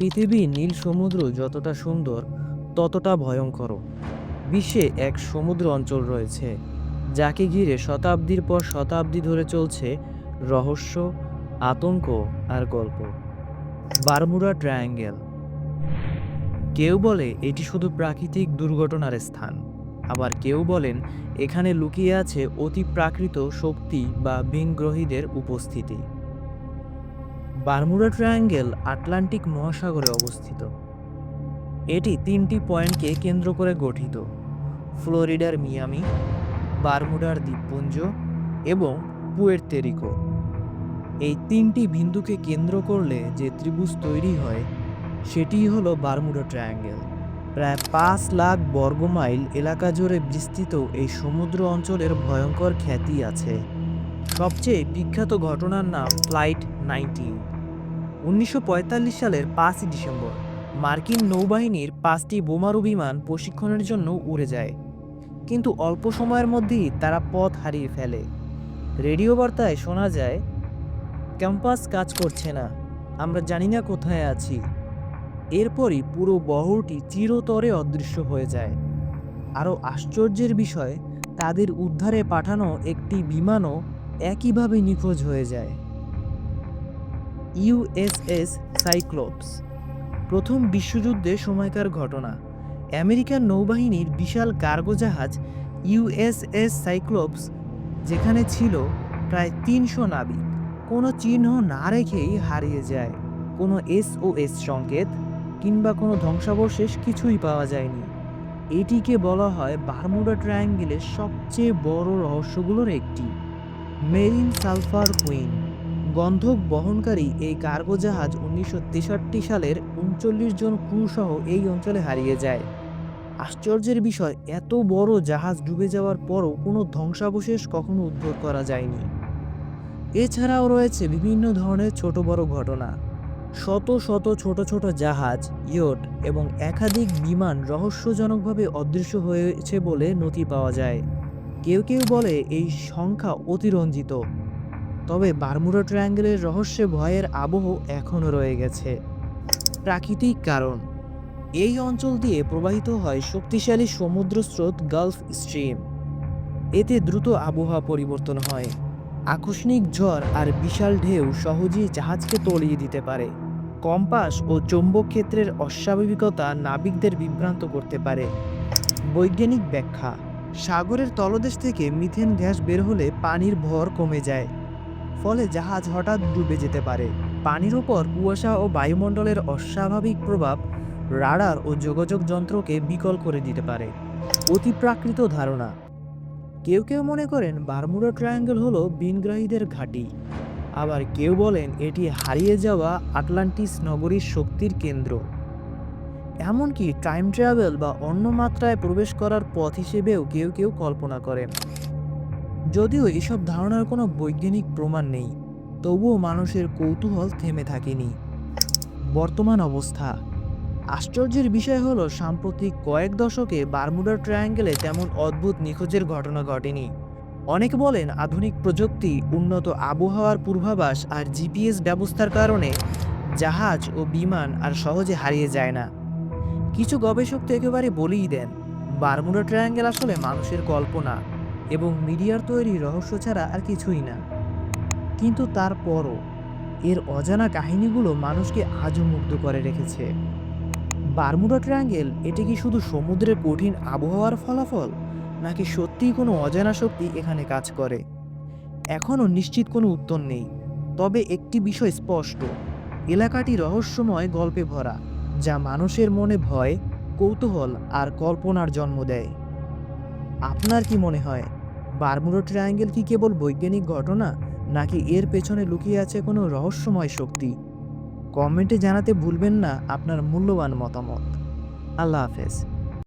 পৃথিবীর নীল সমুদ্র যতটা সুন্দর, ততটা ভয়ঙ্কর বিশ্বে এক সমুদ্র অঞ্চল রয়েছে, যাকে ঘিরে শতাব্দীর পর শতাব্দী ধরে চলছে রহস্য, আতঙ্ক আর গল্প। Bermuda triangle. কেউ বলে এটি শুধু প্রাকৃতিক দুর্ঘটনার স্থান, আবার কেউ বলেন এখানে লুকিয়ে আছে অতি প্রাকৃত শক্তি বা ভিনগ্রহীদের উপস্থিতি। বারমুডা ট্রায়াঙ্গেল আটলান্টিক মহাসাগরে অবস্থিত। এটি তিনটি পয়েন্টকে কেন্দ্র করে গঠিত। ফ্লোরিডার মিয়ামি, বারমুডার দ্বীপপুঞ্জ এবং পুয়ের্তেরিকো। এই তিনটি বিন্দুকে কেন্দ্র করলে যে ত্রিভুজ তৈরি হয়, সেটিই হলো বারমুডা ট্রায়াঙ্গেল। প্রায় পাঁচ লাখ বর্গমাইল এলাকা জুড়ে বিস্তৃত এই সমুদ্র অঞ্চলের ভয়ঙ্কর খ্যাতি আছে। সবচেয়ে বিখ্যাত ঘটনার নাম ফ্লাইট নাইনটিন। উনিশশো সালের পাঁচই ডিসেম্বর, মার্কিন নৌবাহিনীর পাঁচটি বোমারু বিমান প্রশিক্ষণের জন্য উড়ে যায়। কিন্তু অল্প সময়ের মধ্যেই তারা পথ হারিয়ে ফেলে। রেডিও বার্তায় শোনা যায়, ক্যাম্পাস কাজ করছে না, আমরা জানি না কোথায় আছি। এরপরই পুরো বহরটি চিরতরে অদৃশ্য হয়ে যায়। আরও আশ্চর্যের বিষয়, তাদের উদ্ধারে পাঠানো একটি বিমানও একইভাবে নিখোঁজ হয়ে যায়। ইউএসএস সাইক্লোপস, প্রথম বিশ্বযুদ্ধে সময়কার ঘটনা। আমেরিকান নৌবাহিনীর বিশাল কার্গো জাহাজ ইউএসএস সাইক্লোপস, যেখানে ছিল প্রায় তিনশো নাবিক, কোনো চিহ্ন না রেখেই হারিয়ে যায়। কোনো এসওএস সংকেত কিংবা কোনো ধ্বংসাবশেষ কিছুই পাওয়া যায়নি। এটিকে বলা হয় বারমুডা ট্রায়াঙ্গেলের সবচেয়ে বড় রহস্যগুলোর একটি। মেরিন সালফার কুইন গন্ধক বহনকারী এই কার্গো জাহাজ উনিশশো তেষট্টি সালের উনচল্লিশ জন ক্রু সহ এই অঞ্চলে হারিয়ে যায়। আশ্চর্যের বিষয়, এত বড় জাহাজ ডুবে যাওয়ার পরও কোনো ধ্বংসাবশেষ কখনো উদ্ধার করা যায়নি। এছাড়াও রয়েছে বিভিন্ন ধরনের ছোট বড় ঘটনা। শত শত ছোট ছোট জাহাজ, ইয়ট এবং একাধিক বিমান রহস্যজনকভাবে অদৃশ্য হয়েছে বলে নথি পাওয়া যায়। কেউ কেউ বলে এই সংখ্যা অতিরঞ্জিত, তবে বারমুডা ট্রায়াঙ্গেলের রহস্যে ভয়ের আবহ এখনও রয়ে গেছে। প্রাকৃতিক কারণ, এই অঞ্চল দিয়ে প্রবাহিত হয় শক্তিশালী সমুদ্র স্রোত গালফ স্ট্রিম। এতে দ্রুত আবহাওয়া পরিবর্তন হয়, আকস্মিক ঝড় আর বিশাল ঢেউ সহজেই জাহাজকে তলিয়ে দিতে পারে। কম্পাস ও চৌম্বক ক্ষেত্রের অস্বাভাবিকতা নাবিকদের বিভ্রান্ত করতে পারে। বৈজ্ঞানিক ব্যাখ্যা সাগরের তলদেশ থেকে মিথেন গ্যাস বের হলে পানির ভর কমে যায়। ফলে জাহাজ হঠাৎ ডুবে যেতে পারে। পানির উপর কুয়াশা ও বায়ুমণ্ডলের অস্বাভাবিক প্রভাব রাডার ও যোগাযোগ যন্ত্রকে বিকল করে দিতে পারে। অতিপ্রাকৃত ধারণা। কেউ কেউ মনে করেন বারমুডা ট্রায়াঙ্গেল হলো বিনগ্রাহীদের ঘাঁটি। আবার কেউ বলেন এটি হারিয়ে যাওয়া আটলান্টিস নগরীর শক্তির কেন্দ্র। এমনকি টাইম ট্রাভেল বা অন্য মাত্রায় প্রবেশ করার পথ হিসেবেও কেউ কেউ কল্পনা করেন। যদিও এসব ধারণার কোনো বৈজ্ঞানিক প্রমাণ নেই, তবুও মানুষের কৌতূহল থেমে থাকেনি। বর্তমান অবস্থা। আশ্চর্যের বিষয় হলো, সাম্প্রতিক কয়েক দশকে বারমুডা ট্রায়াঙ্গেলে তেমন অদ্ভুত নিখোঁজের ঘটনা ঘটেনি। অনেকে বলেন, আধুনিক প্রযুক্তি, উন্নত আবহাওয়ার পূর্বাভাস আর জিপিএস ব্যবস্থার কারণে জাহাজ ও বিমান আর সহজে হারিয়ে যায় না। কিছু গবেষক তো একেবারে বলেই দেন, বারমুডা ট্রায়াঙ্গেল আসলে মানুষের কল্পনা এবং মিডিয়ার তৈরি রহস্য ছাড়া আর কিছুই না। কিন্তু তারপরও এর অজানা কাহিনীগুলো মানুষকে আজও মুগ্ধ করে রেখেছে। বারমুডা ট্রায়াঙ্গেল, এটি কি শুধু সমুদ্রের কঠিন আবহাওয়ার ফলাফল, নাকি সত্যিই কোনো অজানা শক্তি এখানে কাজ করে? এখনও নিশ্চিত কোনো উত্তর নেই, তবে একটি বিষয় স্পষ্ট, এলাকাটি রহস্যময় গল্পে ভরা। যা মানুষের মনে ভয়, কৌতূহল আর কল্পনার জন্ম দেয়। আপনার কি মনে হয়, বারমুডা ট্রায়াঙ্গেল কি কেবল বৈজ্ঞানিক ঘটনা, নাকি এর পেছনে লুকিয়ে আছে কোনো রহস্যময় শক্তি? কমেন্টে জানাতে ভুলবেন না আপনার মূল্যবান মতামত। আল্লাহ হাফেজ।